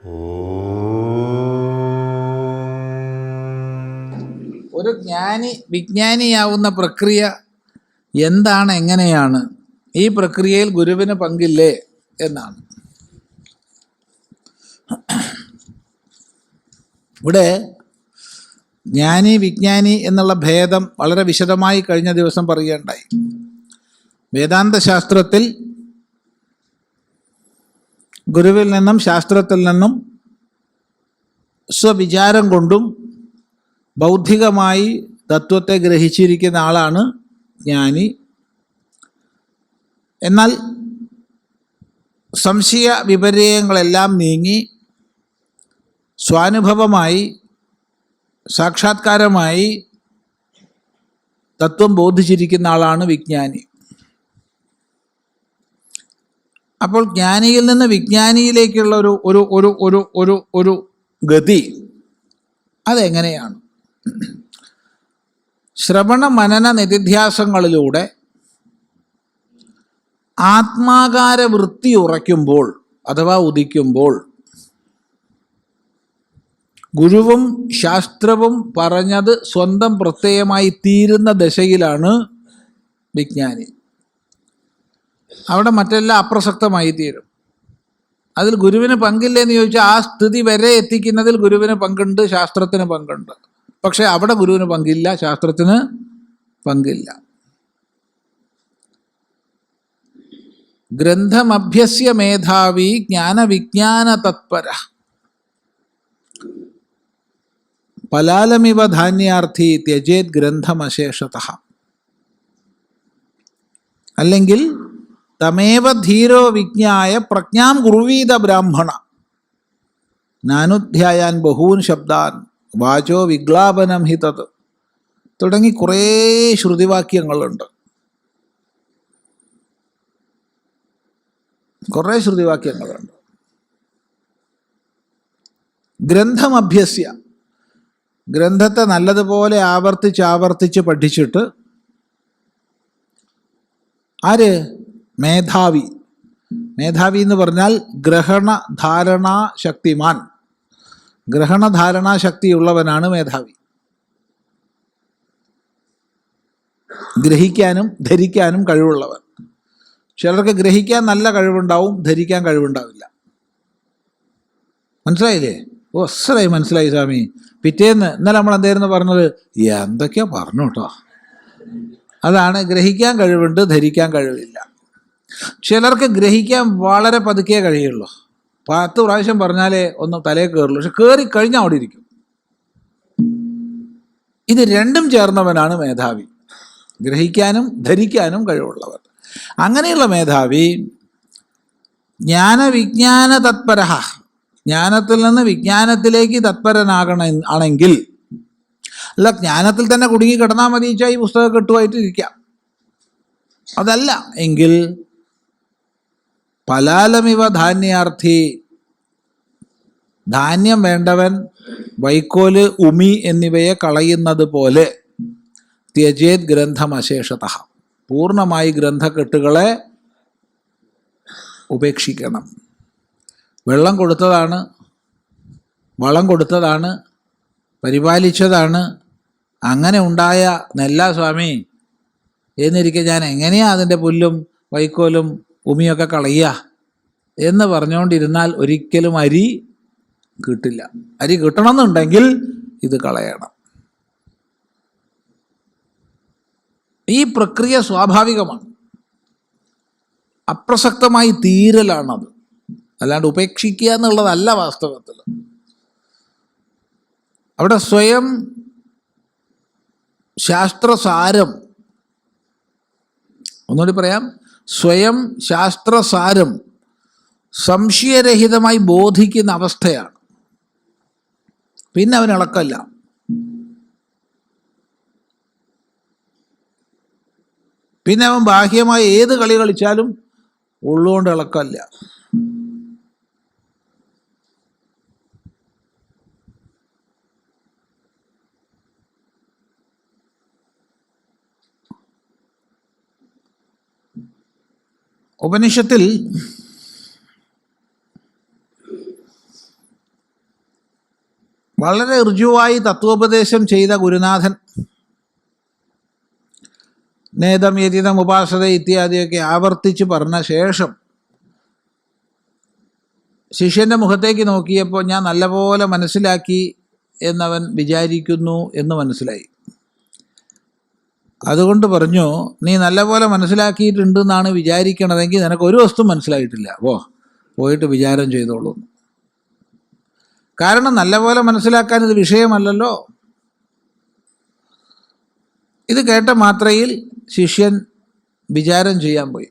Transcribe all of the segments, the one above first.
ഒരു ജ്ഞാനി വിജ്ഞാനിയാവുന്ന പ്രക്രിയ എന്താണ് എങ്ങനെയാണ്? ഈ പ്രക്രിയയിൽ ഗുരുവിന് പങ്കില്ലേ എന്നാണ്. ഇവിടെ ജ്ഞാനി വിജ്ഞാനി എന്നുള്ള ഭേദം വളരെ വിശദമായി കഴിഞ്ഞ ദിവസം പറയുകയുണ്ടായി. വേദാന്ത ശാസ്ത്രത്തിൽ ഗുരുവിൽ നിന്നും ശാസ്ത്രത്തിൽ നിന്നും സ്വവിചാരം കൊണ്ടും ബൗദ്ധികമായി തത്വത്തെ ഗ്രഹിച്ചിരിക്കുന്ന ആളാണ് ജ്ഞാനി. എന്നാൽ സംശയ വിപര്യങ്ങളെല്ലാം നീങ്ങി സ്വാനുഭവമായി സാക്ഷാത്കാരമായി തത്വം ബോധിച്ചിരിക്കുന്ന ആളാണ് വിജ്ഞാനി. അപ്പോൾ ജ്ഞാനിയിൽ നിന്ന് വിജ്ഞാനിയിലേക്കുള്ള ഒരു ഒരു ഒരു ഒരു ഒരു ഒരു ഗതി അതെങ്ങനെയാണ്? ശ്രവണ മനന നിധിധ്യാസങ്ങളിലൂടെ ആത്മാകാര വൃത്തി ഉറയ്ക്കുമ്പോൾ അഥവാ ഉദിക്കുമ്പോൾ ഗുരുവും ശാസ്ത്രവും പറഞ്ഞത് സ്വന്തം പ്രത്യയമായി തീരുന്ന ദശയിലാണ് വിജ്ഞാനി. അവിടെ മറ്റെല്ലാം അപ്രസക്തമായി തീരും. അതിൽ ഗുരുവിന് പങ്കില്ലെന്ന് ചോദിച്ചാൽ ആ സ്ഥിതി വരെ എത്തിക്കുന്നതിൽ ഗുരുവിന് പങ്കുണ്ട് ശാസ്ത്രത്തിന് പങ്കുണ്ട്. പക്ഷെ അവിടെ ഗുരുവിന് പങ്കില്ല ശാസ്ത്രത്തിന് പങ്കില്ല. ഗ്രന്ഥമഭ്യസ്യ മേധാവി ജ്ഞാനവിജ്ഞാന തത്പര പലാലമിവ ധാന്യാർത്ഥി ത്യജേത് ഗ്രന്ഥമശേഷത അല്ലെങ്കിൽ തമേവ ധീരോ വിജ്ഞായ പ്രജ്ഞാം കുർവീത ബ്രാഹ്മണ. നാനുധ്യായാൻ ബഹൂൻ ശബ്ദാൻ വാചോ വിഗ്ലാപനം ഹി തത്. തുടങ്ങി കുറേ ശ്രുതിവാക്യങ്ങളുണ്ട്. കുറേ ശ്രുതിവാക്യങ്ങളുണ്ട്. ഗ്രന്ഥം അഭ്യസ്യ. ഗ്രന്ഥത്തെ നല്ലതുപോലെ ആവർത്തിച്ച് ആവർത്തിച്ച് പഠിച്ചിട്ട് ആര്? മേധാവി. മേധാവി എന്ന് പറഞ്ഞാൽ ഗ്രഹണ ധാരണാ ശക്തിമാൻ. ഗ്രഹണധാരണാ ശക്തിയുള്ളവനാണ് മേധാവി. ഗ്രഹിക്കാനും ധരിക്കാനും കഴിവുള്ളവൻ. ചിലർക്ക് ഗ്രഹിക്കാൻ നല്ല കഴിവുണ്ടാവും ധരിക്കാൻ കഴിവുണ്ടാവില്ല. മനസ്സിലായില്ലേ? ഓ അസലായി മനസ്സിലായി സ്വാമി. പിറ്റേന്ന് ഇന്നലെ നമ്മൾ എന്തായിരുന്നു പറഞ്ഞത്? എന്തൊക്കെയാ പറഞ്ഞു കേട്ടോ അതാണ് ഗ്രഹിക്കാൻ കഴിവുണ്ട് ധരിക്കാൻ കഴിവില്ല. ചിലർക്ക് ഗ്രഹിക്കാൻ വളരെ പതുക്കെ കഴിയുള്ളൂ. പത്ത് പ്രാവശ്യം പറഞ്ഞാലേ ഒന്ന് തലേ കയറുള്ളൂ പക്ഷെ കയറി കഴിഞ്ഞാൽ അവിടെ ഇരിക്കും. ഇത് രണ്ടും ചേർന്നവനാണ് മേധാവി. ഗ്രഹിക്കാനും ധരിക്കാനും കഴിവുള്ളവർ. അങ്ങനെയുള്ള മേധാവി ജ്ഞാനവിജ്ഞാന തത്പര ജ്ഞാനത്തിൽ നിന്ന് വിജ്ഞാനത്തിലേക്ക് തത്പരനാകണ ആണെങ്കിൽ അല്ല ജ്ഞാനത്തിൽ തന്നെ കുടുങ്ങി കിടന്നാൽ മതി ഈ പുസ്തകം കെട്ടുമായിട്ട് ഇരിക്കാം അതല്ല എങ്കിൽ പലാലമിവ ധാന്യാർത്ഥി. ധാന്യം വേണ്ടവൻ വൈക്കോൽ ഉമി എന്നിവയെ കളയുന്നത് പോലെ ത്യജേത് ഗ്രന്ഥമശേഷത. പൂർണമായി ഗ്രന്ഥക്കെട്ടുകളെ ഉപേക്ഷിക്കണം. വെള്ളം കൊടുത്തതാണ് വളം കൊടുത്തതാണ് പരിപാലിച്ചതാണ് അങ്ങനെ ഉണ്ടായ നെല്ല സ്വാമി എന്നിരിക്കെ ഞാൻ എങ്ങനെയാ അതിന്റെ പുല്ലും വൈക്കോലും ഉമിയൊക്കെ കളയുക എന്ന് പറഞ്ഞുകൊണ്ടിരുന്നാൽ ഒരിക്കലും അരി കിട്ടില്ല. അരി കിട്ടണമെന്നുണ്ടെങ്കിൽ ഇത് കളയണം. ഈ പ്രക്രിയ സ്വാഭാവികമാണ്. അപ്രസക്തമായി തീരലാണത്. അല്ലാണ്ട് ഉപേക്ഷിക്കുക എന്നുള്ളതല്ല വാസ്തവത്തിൽ. അവിടെ സ്വയം ശാസ്ത്രസാരം ഒന്നുകൂടി പറയാം. സ്വയം ശാസ്ത്രസാരം സംശയരഹിതമായി ബോധിക്കുന്ന അവസ്ഥയാണ്. പിന്നെ അവൻ ഇളക്കല്ല. പിന്നെ അവൻ ബാഹ്യമായ ഏത് കളി കളിച്ചാലും ഉള്ളുകൊണ്ട് ഇളക്കല്ല. ഉപനിഷത്തിൽ വളരെ ഋജുവായി തത്വോപദേശം ചെയ്ത ഗുരുനാഥൻ നേതം യതിതം ഉപാസത ഇത്യാദിയൊക്കെ ആവർത്തിച്ച് പറഞ്ഞ ശേഷം ശിഷ്യന്റെ മുഖത്തേക്ക് നോക്കിയപ്പോൾ ഞാൻ നല്ലപോലെ മനസ്സിലാക്കി എന്നവൻ വിചാരിക്കുന്നു എന്ന് മനസ്സിലായി. അതുകൊണ്ട് പറഞ്ഞു നീ നല്ലപോലെ മനസ്സിലാക്കിയിട്ടുണ്ട് എന്നാണ് വിചാരിക്കണതെങ്കിൽ നിനക്ക് ഒരു വസ്തു മനസ്സിലായിട്ടില്ല. ഓ പോയിട്ട് വിചാരം ചെയ്തോളൂ. കാരണം നല്ലപോലെ മനസ്സിലാക്കാൻ ഇത് വിഷയമല്ലല്ലോ. ഇത് കേട്ട മാത്രയിൽ ശിഷ്യൻ വിചാരം ചെയ്യാൻ പോയി.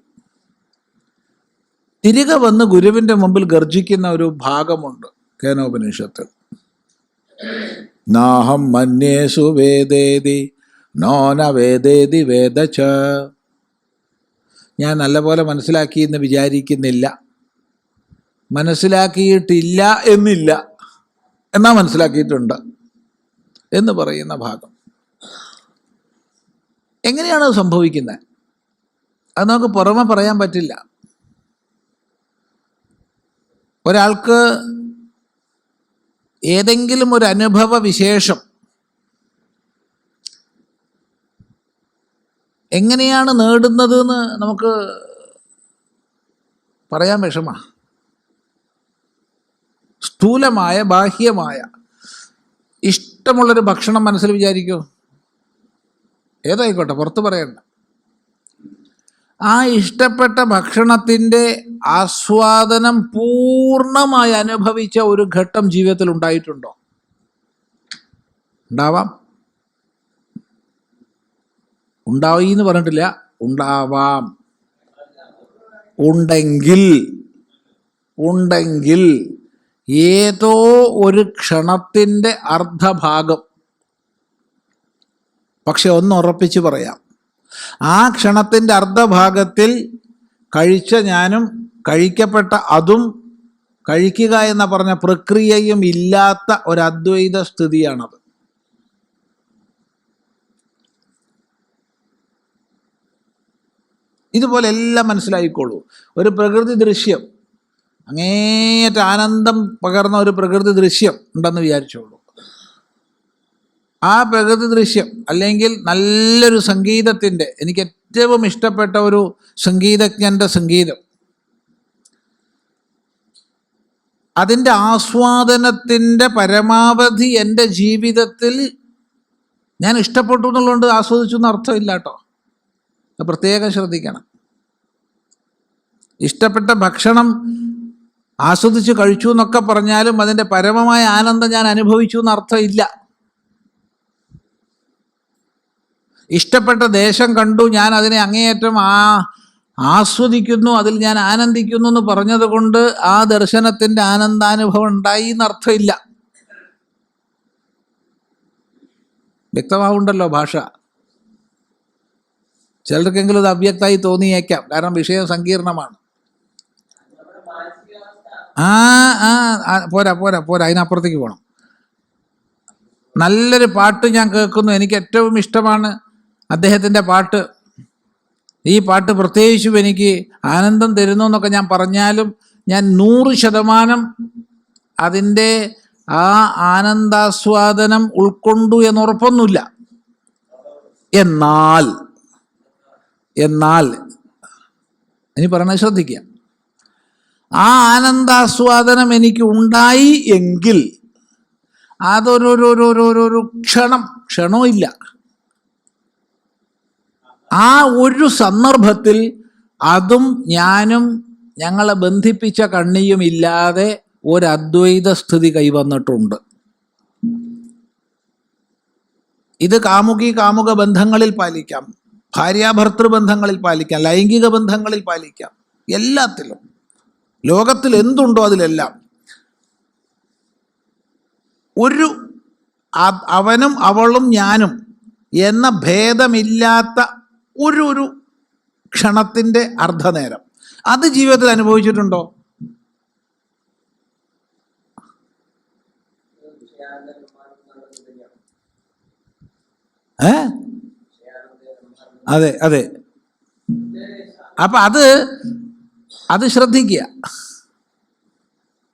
തിരികെ വന്ന് ഗുരുവിന്റെ മുമ്പിൽ ഗർജിക്കുന്ന ഒരു ഭാഗമുണ്ട് കേനോപനിഷത്തിൽ നാഹം മന്യേഷു വേദേതി നോന വേദേതി വേദച്ച ഞാൻ നല്ലപോലെ മനസ്സിലാക്കി എന്ന് വിചാരിക്കുന്നില്ല. മനസ്സിലാക്കിയിട്ടില്ല എന്നില്ല. എന്നാ മനസ്സിലാക്കിയിട്ടുണ്ട്? എന്ന് പറയുന്ന ഭാഗം. എങ്ങനെയാണ് അത് സംഭവിക്കുന്നത് അത് നമുക്ക് പുറമെ പറയാൻ പറ്റില്ല. ഒരാൾക്ക് ഏതെങ്കിലും ഒരു അനുഭവ വിശേഷം എങ്ങനെയാണ് നേടുന്നത് എന്ന് നമുക്ക് പറയാൻ വിഷമ. സ്ഥൂലമായ ബാഹ്യമായ ഇഷ്ടമുള്ളൊരു ഭക്ഷണം മനസ്സിൽ വിചാരിക്കൂ. ഏതായിക്കോട്ടെ പുറത്ത് പറയണ്ട. ആ ഇഷ്ടപ്പെട്ട ഭക്ഷണത്തിന്റെ ആസ്വാദനം പൂർണമായി അനുഭവിച്ച ഒരു ഘട്ടം ജീവിതത്തിൽ ഉണ്ടായിട്ടുണ്ടോ? ഉണ്ടാവാം. ഉണ്ടായി എന്ന് പറഞ്ഞിട്ടില്ല. ഉണ്ടാവാം. ഉണ്ടെങ്കിൽ ഉണ്ടെങ്കിൽ ഏതോ ഒരു ക്ഷണത്തിന്റെ അർദ്ധഭാഗം. പക്ഷെ ഒന്ന് ഉറപ്പിച്ച് പറയാം. ആ ക്ഷണത്തിന്റെ അർദ്ധഭാഗത്തിൽ കഴിച്ച ഞാനും കഴിക്കപ്പെട്ട അതും കഴിക്കുക എന്ന് പറഞ്ഞ പ്രക്രിയയും ഇല്ലാത്ത ഒരു അദ്വൈത സ്ഥിതിയാണത്. ഇതുപോലെ എല്ലാം മനസ്സിലായിക്കോളൂ. ഒരു പ്രകൃതി ദൃശ്യം അങ്ങേയറ്റ ആനന്ദം പകർന്ന ഒരു പ്രകൃതി ദൃശ്യം ഉണ്ടെന്ന് വിചാരിച്ചോളൂ. ആ പ്രകൃതി ദൃശ്യം അല്ലെങ്കിൽ നല്ലൊരു സംഗീതത്തിന്റെ എനിക്ക് ഏറ്റവും ഇഷ്ടപ്പെട്ട ഒരു സംഗീതജ്ഞന്റെ സംഗീതം. അതിന്റെ ആസ്വാദനത്തിന്റെ പരമാവധി എന്റെ ജീവിതത്തിൽ ഞാൻ ഇഷ്ടപ്പെട്ടു എന്നുള്ളതുകൊണ്ട് ആസ്വദിച്ചു എന്ന് അർത്ഥമില്ല കേട്ടോ. പ്രത്യേകം ശ്രദ്ധിക്കണം. ഇഷ്ടപ്പെട്ട ഭക്ഷണം ആസ്വദിച്ച് കഴിച്ചു എന്നൊക്കെ പറഞ്ഞാലും അതിന്റെ പരമമായ ആനന്ദം ഞാൻ അനുഭവിച്ചു എന്നർത്ഥമില്ല ഇഷ്ടപ്പെട്ട ദേശം കണ്ടു ഞാൻ അതിനെ അങ്ങേയറ്റം ആ ആസ്വദിക്കുന്നു അതിൽ ഞാൻ ആനന്ദിക്കുന്നു എന്ന് പറഞ്ഞതുകൊണ്ട് ആ ദർശനത്തിന്റെ ആനന്ദാനുഭവം ഉണ്ടായി എന്നർത്ഥമില്ല വ്യക്തമാവുണ്ടല്ലോ ഭാഷ. ചിലർക്കെങ്കിലും അത് അവ്യക്തമായി തോന്നിയേക്കാം. കാരണം വിഷയം സങ്കീർണമാണ്. ആ ആ പോരാ പോരാ പോരാ അതിനപ്പുറത്തേക്ക് പോകണം നല്ലൊരു പാട്ട് ഞാൻ കേൾക്കുന്നു. എനിക്ക് ഏറ്റവും ഇഷ്ടമാണ് അദ്ദേഹത്തിന്റെ പാട്ട്. ഈ പാട്ട് പ്രത്യേകിച്ചും എനിക്ക് ആനന്ദം തരുന്നു എന്നൊക്കെ ഞാൻ പറഞ്ഞാലും ഞാൻ നൂറ് ശതമാനം അതിന്റെ ആ ആനന്ദാസ്വാദനം ഉൾക്കൊണ്ടു എന്നുറപ്പൊന്നുമില്ല എന്നാൽ എന്നാൽ ഇനി പറയണത് ശ്രദ്ധിക്കുക. ആ ആനന്ദാസ്വാദനം എനിക്ക് ഉണ്ടായി എങ്കിൽ അതൊരു ക്ഷണം ക്ഷണോ ഇല്ല. ആ ഒരു സന്ദർഭത്തിൽ അതും ഞാനും ഞങ്ങളെ ബന്ധിപ്പിച്ച കണ്ണിയും ഇല്ലാതെ ഒരു അദ്വൈത സ്ഥിതി കൈവന്നിട്ടുണ്ട്. ഇത് കാമുകി കാമുക ബന്ധങ്ങളിൽ പാലിക്കാം. ഭാര്യാഭർത്തൃ ബന്ധങ്ങളിൽ പാലിക്കാം ലൈംഗിക ബന്ധങ്ങളിൽ പാലിക്കാം എല്ലാത്തിലും. ലോകത്തിൽ എന്തുണ്ടോ അതിലെല്ലാം. ഒരു അവനും അവളും ഞാനും എന്ന ഭേദമില്ലാത്ത ഒരു ഒരു ക്ഷണത്തിന്റെ അർദ്ധനേരം. അത് ജീവിതത്തിൽ അനുഭവിച്ചിട്ടുണ്ടോ? ഏ? അതെ അതെ. അപ്പൊ അത് അത് ശ്രദ്ധിക്കുക.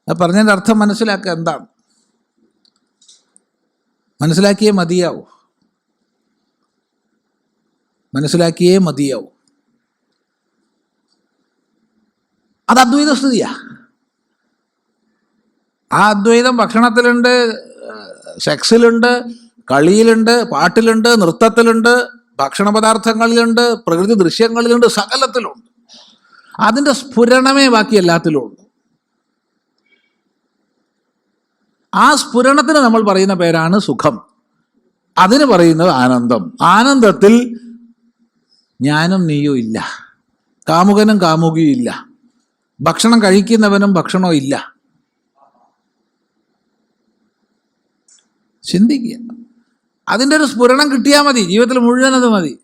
അത് പറഞ്ഞതിന്റെ അർത്ഥം മനസ്സിലാക്കുക എന്താണ്. മനസ്സിലാക്കിയേ മതിയാവൂ. മനസ്സിലാക്കിയേ മതിയാവൂ. അത് അദ്വൈത സ്ഥിതിയാ ആ അദ്വൈതം ഭക്ഷണത്തിലുണ്ട് സെക്സിലുണ്ട് കളിയിലുണ്ട് പാട്ടിലുണ്ട് നൃത്തത്തിലുണ്ട് ഭക്ഷണ പദാർത്ഥങ്ങളിലുണ്ട് പ്രകൃതി ദൃശ്യങ്ങളിലുണ്ട് സകലത്തിലുണ്ട്. അതിന്റെ സ്ഫുരണമേ ബാക്കി എല്ലാത്തിലും ആ സ്ഫുരണത്തിന് നമ്മൾ പറയുന്ന പേരാണ് സുഖം. അതിന് പറയുന്നത് ആനന്ദം. ആനന്ദത്തിൽ ഞാനും നീയും ഇല്ല. കാമുകനും കാമുകിയും ഇല്ല. ഭക്ഷണം കഴിക്കുന്നവനും ഭക്ഷണവും ഇല്ല. ചിന്തിക്കുക. അതിന്റെ ഒരു സ്ഫുരണം കിട്ടിയാൽ മതി. ജീവിതത്തിൽ മുഴുവൻ അത് മതി.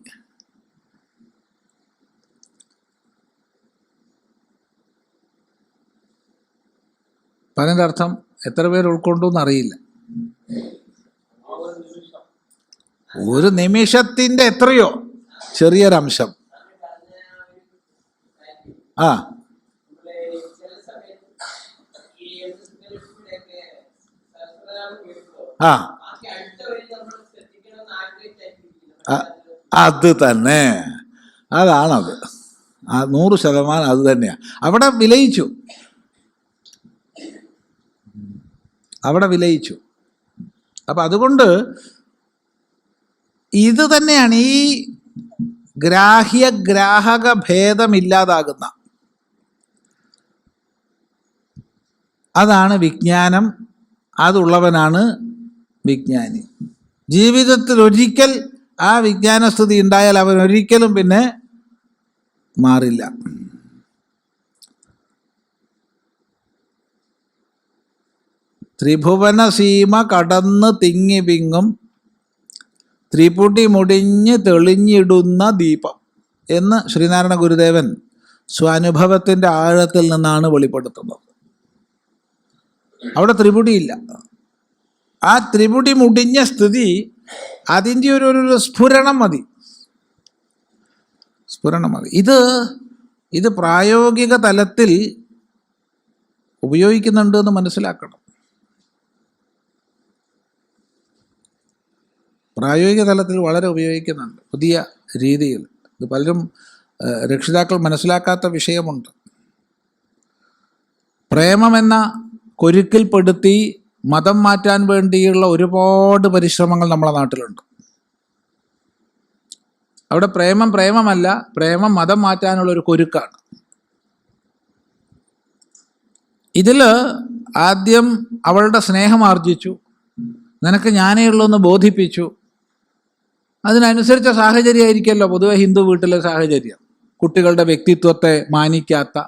പറഞ്ഞതിന്റെ അർത്ഥം എത്ര പേർ ഉൾക്കൊണ്ടു എന്നറിയില്ല. ഒരു നിമിഷത്തിന്റെ എത്രയോ ചെറിയൊരംശം. ആ. ആ. അത് തന്നെ അതാണത്. ആ നൂറ് ശതമാനം അത് തന്നെയാണ് അവിടെ വിലയിച്ചു. അവിടെ വിലയിച്ചു. അപ്പം അതുകൊണ്ട് ഇത് തന്നെയാണ് ഈ ഗ്രാഹ്യ ഗ്രാഹക ഭേദമില്ലാതാകുന്ന. അതാണ് വിജ്ഞാനം. അതുള്ളവനാണ് വിജ്ഞാനി. ജീവിതത്തിൽ ഒരിക്കൽ ആ വിജ്ഞാനസ്ഥിതി ഉണ്ടായാൽ അവൻ ഒരിക്കലും പിന്നെ മാറില്ല. ത്രിഭുവന സീമ കടന്ന് തിങ്ങി പിങ്ങും ത്രിപുടി മുടിഞ്ഞ് തെളിഞ്ഞിടുന്ന ദീപം എന്ന് ശ്രീനാരായണ ഗുരുദേവൻ സ്വാനുഭവത്തിന്റെ ആഴത്തിൽ നിന്നാണ് വെളിപ്പെടുത്തുന്നത്. അവിടെ ത്രിപുടിയില്ല. ആ ത്രിപുടി മുടിഞ്ഞ സ്ഥിതി അതിന്റെ ഒരു ഒരു സ്ഫുരണം മതി. സ്ഫുരണം മതി. ഇത് ഇത് പ്രായോഗിക തലത്തിൽ ഉപയോഗിക്കുന്നുണ്ട് എന്ന് മനസ്സിലാക്കണം. പ്രായോഗിക തലത്തിൽ വളരെ ഉപയോഗിക്കുന്നുണ്ട്. പുതിയ രീതിയിൽ. ഇത് പലരും രക്ഷിതാക്കൾ മനസ്സിലാക്കാത്ത വിഷയമുണ്ട്. പ്രേമമെന്ന കൊരുക്കിൽപ്പെടുത്തി മതം മാറ്റാൻ വേണ്ടിയുള്ള ഒരുപാട് പരിശ്രമങ്ങൾ നമ്മളെ നാട്ടിലുണ്ട്. അവിടെ പ്രേമം പ്രേമമല്ല പ്രേമം മതം മാറ്റാനുള്ള ഒരു കൊരുക്കാണ്. ഇതിൽ ആദ്യം അവളുടെ സ്നേഹം ആർജിച്ചു നിനക്ക് ഞാനേ ഉള്ളൂ എന്ന് ബോധിപ്പിച്ചു. അതിനനുസരിച്ച സാഹചര്യമായിരിക്കുമല്ലോ പൊതുവെ ഹിന്ദു വീട്ടിലെ സാഹചര്യം. കുട്ടികളുടെ വ്യക്തിത്വത്തെ മാനിക്കാത്ത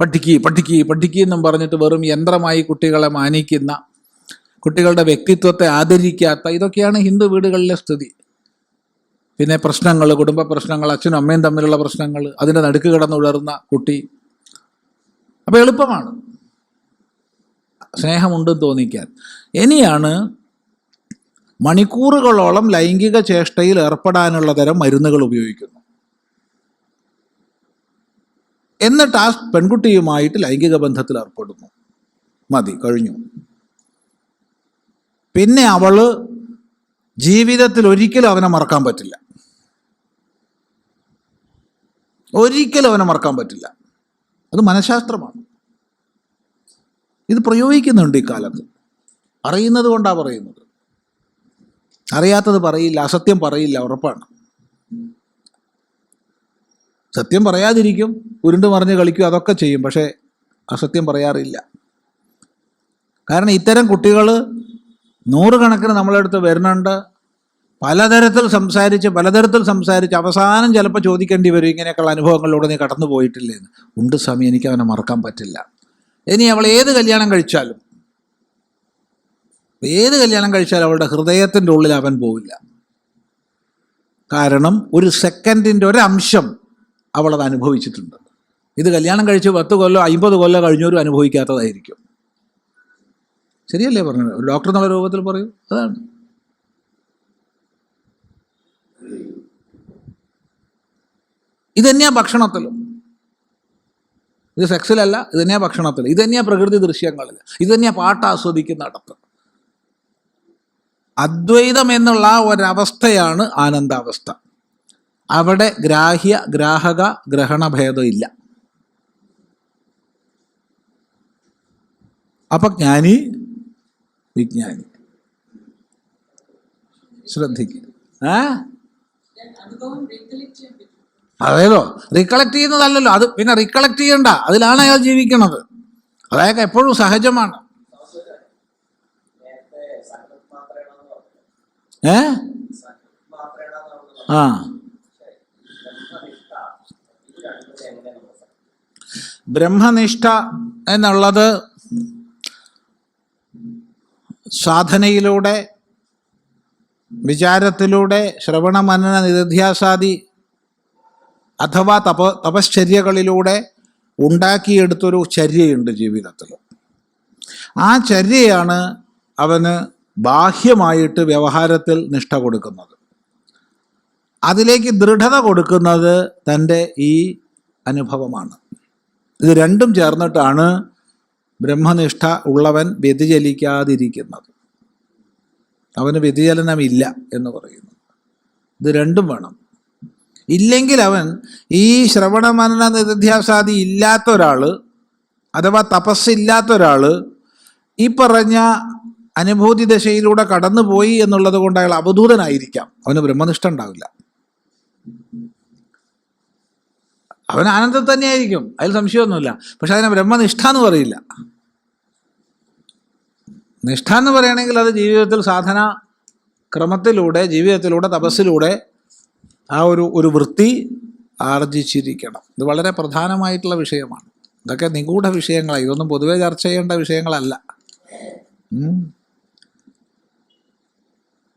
പഠിക്ക് പഠിക്ക് പഠിക്ക് എന്നും പറഞ്ഞിട്ട് വെറും യന്ത്രമായി കുട്ടികളെ മാനിക്കുന്ന കുട്ടികളുടെ വ്യക്തിത്വത്തെ ആദരിക്കാത്ത ഇതൊക്കെയാണ് ഹിന്ദു വീടുകളിലെ സ്ഥിതി. പിന്നെ പ്രശ്നങ്ങൾ കുടുംബ പ്രശ്നങ്ങൾ അച്ഛനും അമ്മയും തമ്മിലുള്ള പ്രശ്നങ്ങൾ അതിന്റെ നടുക്ക് കിടന്നുഴറുന്ന കുട്ടി. അപ്പോൾ എളുപ്പമാണ്. സ്നേഹമുണ്ടെന്ന് തോന്നിക്കാൻ. ഇനിയാണ് മണിക്കൂറുകളോളം ലൈംഗിക ചേഷ്ടയിൽ ഏർപ്പെടാനുള്ള തരം മരുന്നുകൾ ഉപയോഗിക്കുന്നു. എന്നിട്ട് ആ പെൺകുട്ടിയുമായിട്ട് ലൈംഗിക ബന്ധത്തിൽ ഏർപ്പെടുന്നു. മതി കഴിഞ്ഞു. പിന്നെ അവൾ ജീവിതത്തിൽ ഒരിക്കലും അവനെ മറക്കാൻ പറ്റില്ല. ഒരിക്കലും അവനെ മറക്കാൻ പറ്റില്ല. അത് മനഃശാസ്ത്രമാണ്. ഇത് പ്രയോഗിക്കുന്നുണ്ട് ഈ കാലത്ത്. അറിയുന്നത് കൊണ്ടാണ് പറയുന്നത്. അറിയാത്തത് പറയില്ല അസത്യം പറയില്ല ഉറപ്പാണ്. സത്യം പറയാതിരിക്കും ഉരുണ്ട് മറിഞ്ഞ് കളിക്കും അതൊക്കെ ചെയ്യും പക്ഷേ അസത്യം പറയാറില്ല. കാരണം ഇത്തരം കുട്ടികൾ നൂറുകണക്കിന് നമ്മളെ അടുത്ത് വരുന്നുണ്ട്. പലതരത്തിൽ സംസാരിച്ച് പലതരത്തിൽ സംസാരിച്ച് അവസാനം ചിലപ്പോൾ ചോദിക്കേണ്ടി വരും ഇങ്ങനെയൊക്കെയുള്ള അനുഭവങ്ങളിലൂടെ നീ കടന്നു പോയിട്ടില്ലേന്ന്. ഉണ്ട് സ്വാമി എനിക്ക് അവനെ മറക്കാൻ പറ്റില്ല. ഇനി അവൾ ഏത് കല്യാണം കഴിച്ചാലും ഏത് കല്യാണം കഴിച്ചാലും അവളുടെ ഹൃദയത്തിന്റെ ഉള്ളിൽ അവൻ പോവില്ല. കാരണം ഒരു സെക്കൻഡിന്റെ ഒരംശം അവളത് അനുഭവിച്ചിട്ടുണ്ട്. ഇത് കല്യാണം കഴിച്ച് പത്ത് കൊല്ലോ അമ്പത് കൊല്ലോ കഴിഞ്ഞവരും അനുഭവിക്കാത്തതായിരിക്കും. ശരിയല്ലേ പറഞ്ഞത്? ഡോക്ടർ എന്നുള്ള രൂപത്തിൽ പറയൂ. അതാണ്. ഇത് തന്നെയാ ഭക്ഷണത്തിലും. ഇത് സെക്സിലല്ല ഇത് തന്നെയാ ഭക്ഷണത്തിൽ ഇത് തന്നെയാ പ്രകൃതി ദൃശ്യങ്ങളിൽ ഇത് തന്നെയാ പാട്ട് ആസ്വദിക്കുന്നിടത്ത്. അദ്വൈതം എന്നുള്ള ഒരവസ്ഥയാണ് ആനന്ദാവസ്ഥ. അവിടെ ഗ്രാഹ്യ ഗ്രാഹക ഗ്രഹണഭേദം ഇല്ല അപ്പൊ ജ്ഞാനി വിജ്ഞാനി. ശ്രദ്ധിക്കുക ആ? അതേലോ റീകളക്ട് ചെയ്യുന്നതല്ലല്ലോ. അത് പിന്നെ റീകളക്ട് ചെയ്യണ്ട. അതിലാണ് അയാൾ ജീവിക്കുന്നത് അതൊക്കെ എപ്പോഴും സഹജമാണ്. ഏ? ആ. ബ്രഹ്മനിഷ്ഠ എന്നുള്ളത് സാധനയിലൂടെ വിചാരത്തിലൂടെ ശ്രവണ മനന നിരധ്യാസാദി അഥവാ തപ തപശ്ചര്യകളിലൂടെ ഉണ്ടാക്കിയെടുത്തൊരു ചര്യയുണ്ട് ജീവിതത്തിൽ. ആ ചര്യയാണ് അവന് ബാഹ്യമായിട്ട് വ്യവഹാരത്തിൽ നിഷ്ഠ കൊടുക്കുന്നത്. അതിലേക്ക് ദൃഢത കൊടുക്കുന്നത് തന്റെ ഈ അനുഭവമാണ്. ഇത് രണ്ടും ചേർന്നിട്ടാണ് ബ്രഹ്മനിഷ്ഠ ഉള്ളവൻ വ്യതിചലിക്കാതിരിക്കുന്നത്. അവന് വ്യതിചലനമില്ല എന്ന് പറയുന്നു. ഇത് രണ്ടും വേണം. ഇല്ലെങ്കിൽ അവൻ ഈ ശ്രവണ മനന നിധ്യാസാദി ഇല്ലാത്ത ഒരാൾ അഥവാ തപസ്സില്ലാത്ത ഒരാൾ ഈ പറഞ്ഞ അനുഭൂതി ദശയിലൂടെ കടന്നുപോയി എന്നുള്ളത് കൊണ്ട് അയാൾ അവധൂതനായിരിക്കാം. അവന് ബ്രഹ്മനിഷ്ഠ ഉണ്ടാവില്ല. അവൻ ആനന്ദം തന്നെയായിരിക്കും. അതിൽ സംശയമൊന്നുമില്ല. പക്ഷെ അതിനെ ബ്രഹ്മനിഷ്ഠ എന്ന് പറയില്ല. നിഷ്ഠ എന്ന് പറയുകയാണെങ്കിൽ അത് ജീവിതത്തിൽ സാധന ക്രമത്തിലൂടെ ജീവിതത്തിലൂടെ തപസ്സിലൂടെ ആ ഒരു ഒരു വൃത്തി ആർജിച്ചിരിക്കണം. ഇത് വളരെ പ്രധാനമായിട്ടുള്ള വിഷയമാണ്. ഇതൊക്കെ നിഗൂഢ വിഷയങ്ങളാണ് ഇതൊന്നും പൊതുവേ ചർച്ച ചെയ്യേണ്ട വിഷയങ്ങളല്ല.